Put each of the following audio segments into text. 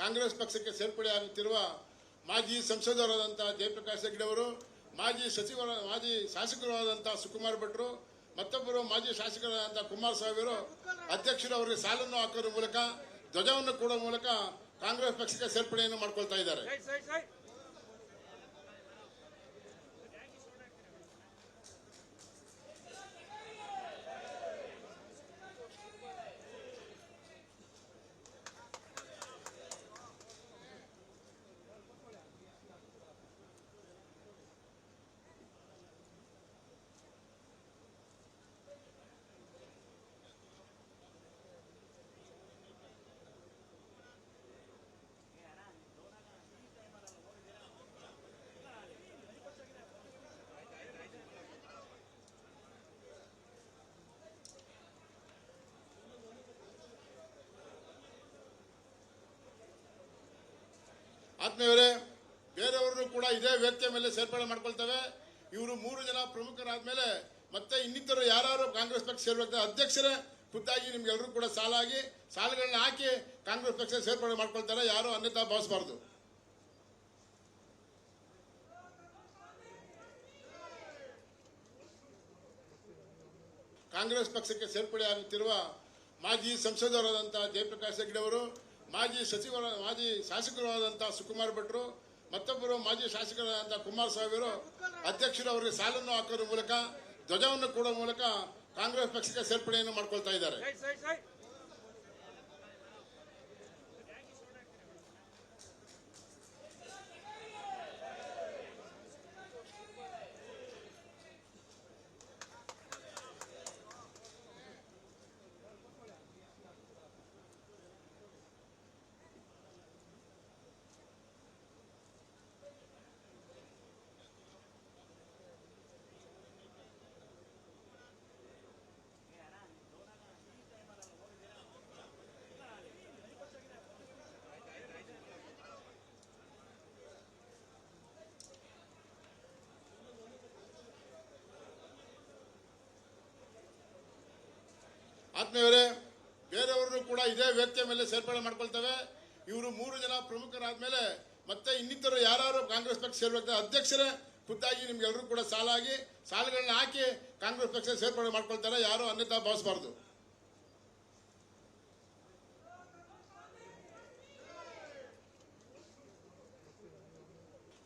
ಕಾಂಗ್ರೆಸ್ ಪಕ್ಷಕ್ಕೆ ಸೇರ್ಪಡೆ ಆಗುತ್ತಿರುವ ಮಾಜಿ ಸಂಸದರಾದಂತಹ ಜಯಪ್ರಕಾಶ್ ಹೆಗ್ಡೆ ಅವರು, ಮಾಜಿ ಸಚಿವರ, ಮಾಜಿ ಶಾಸಕರಾದಂಥ ಸುಕುಮಾರ್ ಭಟ್ರು, ಮತ್ತೊಬ್ಬರು ಮಾಜಿ ಶಾಸಕರಾದಂತಹ ಕುಮಾರಸ್ವಾಮಿ ಅವರು ಅಧ್ಯಕ್ಷರು ಅವರಿಗೆ ಸಾಲನ್ನು ಹಾಕೋದ್ರ ಮೂಲಕ, ಧ್ವಜವನ್ನು ಕೊಡುವ ಮೂಲಕ ಕಾಂಗ್ರೆಸ್ ಪಕ್ಷಕ್ಕೆ ಸೇರ್ಪಡೆಯನ್ನು ಮಾಡ್ಕೊಳ್ತಾ ಇದ್ದಾರೆ. ಆತ್ಮೀಯವರೇ ಬೇರೆಯವರು ಕೂಡ ಇದೇ ವೇದಿಕೆ ಮೇಲೆ ಸೇರ್ಪಡೆ ಮಾಡ್ಕೊಳ್ತವೆ. ಇವರು ಮೂರು ಜನ ಪ್ರಮುಖರಾದ ಮೇಲೆ ಮತ್ತೆ ಇನ್ನಿತರ ಯಾರು ಕಾಂಗ್ರೆಸ್ ಪಕ್ಷ ಸೇರ್ಬೇಕು ಅಧ್ಯಕ್ಷರೇ, ಖುದ್ದಾಗಿ ನಿಮ್ಗೆಲ್ಲರೂ ಕೂಡ ಸಾಲಾಗಿ, ಸಾಲಗಳನ್ನ ಹಾಕಿ ಕಾಂಗ್ರೆಸ್ ಪಕ್ಷ ಸೇರ್ಪಡೆ ಮಾಡ್ಕೊಳ್ತಾರೆ. ಯಾರು ಅನ್ಯತಾ ಭಾವಿಸಬಾರ್ದು. ಕಾಂಗ್ರೆಸ್ ಪಕ್ಷಕ್ಕೆ ಸೇರ್ಪಡೆ ಆಗುತ್ತಿರುವ ಮಾಜಿ ಸಂಸದರಾದಂತಹ ಜಯಪ್ರಕಾಶ್ ಹೆಗ್ಡೆ ಅವರು ಮಾಜಿ ಸಚಿವ, ಮಾಜಿ ಶಾಸಕರಾದಂತಹ ಸುಕುಮಾರ್ ಭಟ್ರು, ಮತ್ತೊಬ್ಬರು ಮಾಜಿ ಶಾಸಕರಾದಂತಹ ಕುಮಾರ್ ಅವರು ಅಧ್ಯಕ್ಷರು ಅವರಿಗೆ ಸಾಲನ್ನು ಹಾಕೋದ್ರ ಮೂಲಕ, ಧ್ವಜವನ್ನು ಕೊಡುವ ಮೂಲಕ ಕಾಂಗ್ರೆಸ್ ಪಕ್ಷಕ್ಕೆ ಸೇರ್ಪಡೆಯನ್ನು ಮಾಡ್ಕೊಳ್ತಾ ಇದ್ದಾರೆ. ಆತ್ಮೀಯವರೇ ಬೇರೆಯವರು ಕೂಡ ಇದೇ ವೇದಿಕೆ ಮೇಲೆ ಸೇರ್ಪಡೆ ಮಾಡ್ಕೊಳ್ತವೆ. ಇವರು ಮೂರು ಜನ ಪ್ರಮುಖರಾದ್ಮೇಲೆ ಮತ್ತೆ ಇನ್ನಿತರ ಯಾರು ಕಾಂಗ್ರೆಸ್ ಪಕ್ಷ ಸೇರ್ಬೇಕು ಅಧ್ಯಕ್ಷರೇ, ಖುದ್ದಾಗಿ ನಿಮ್ಗೆಲ್ಲರೂ ಕೂಡ ಸಾಲಾಗಿ ಸಾಲಗಳನ್ನ ಹಾಕಿ ಕಾಂಗ್ರೆಸ್ ಪಕ್ಷ ಸೇರ್ಪಡೆ ಮಾಡ್ಕೊಳ್ತಾರೆ. ಯಾರು ಅನ್ಯತಾ ಭಾವಿಸಬಾರ್ದು.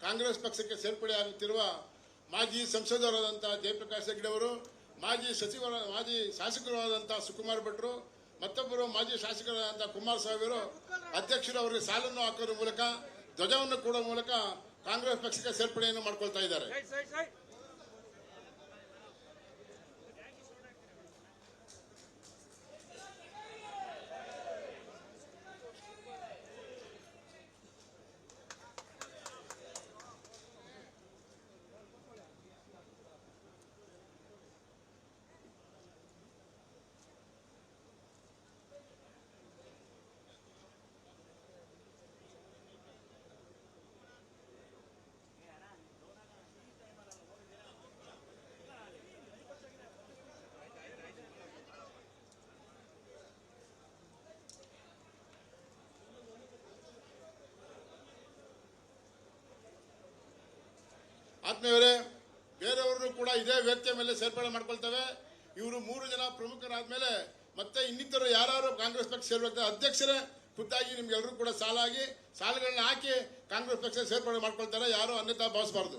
ಕಾಂಗ್ರೆಸ್ ಪಕ್ಷಕ್ಕೆ ಸೇರ್ಪಡೆ ಆಗುತ್ತಿರುವ ಮಾಜಿ ಸಂಸದರಾದಂತಹ ಜಯಪ್ರಕಾಶ್ ಹೆಗ್ಡೆ ಅವರು ಮಾಜಿ ಸಚಿವರ, ಮಾಜಿ ಶಾಸಕರಾದಂತಹ ಸುಕುಮಾರ್ ಭಟ್ರು, ಮತ್ತೊಬ್ಬರು ಮಾಜಿ ಶಾಸಕರಾದಂತಹ ಕುಮಾರ್ ಅವರು ಅಧ್ಯಕ್ಷರು ಅವರಿಗೆ ಸಾಲನ್ನು ಹಾಕೋದ್ರ ಮೂಲಕ, ಧ್ವಜವನ್ನು ಕೊಡುವ ಮೂಲಕ ಕಾಂಗ್ರೆಸ್ ಪಕ್ಷಕ್ಕೆ ಸೇರ್ಪಡೆಯನ್ನು ಮಾಡ್ಕೊಳ್ತಾ ಇದ್ದಾರೆ. ಆತ್ಮೀಯವರೇ ಬೇರೆಯವರು ಕೂಡ ಇದೇ ವೇದಿಕೆ ಮೇಲೆ ಸೇರ್ಪಡೆ ಮಾಡ್ಕೊಳ್ತವೆ. ಇವರು ಮೂರು ಜನ ಪ್ರಮುಖರಾದ ಮೇಲೆ ಮತ್ತೆ ಇನ್ನಿತರ ಯಾರು ಕಾಂಗ್ರೆಸ್ ಪಕ್ಷ ಸೇರ್ಬೇಕು ಅಧ್ಯಕ್ಷರೇ, ಖುದ್ದಾಗಿ ನಿಮ್ಗೆಲ್ಲರೂ ಕೂಡ ಸಾಲಾಗಿ, ಸಾಲಗಳನ್ನ ಹಾಕಿ ಕಾಂಗ್ರೆಸ್ ಪಕ್ಷ ಸೇರ್ಪಡೆ ಮಾಡ್ಕೊಳ್ತಾರೆ. ಯಾರು ಅನ್ಯತಾ ಭಾವಿಸಬಾರ್ದು.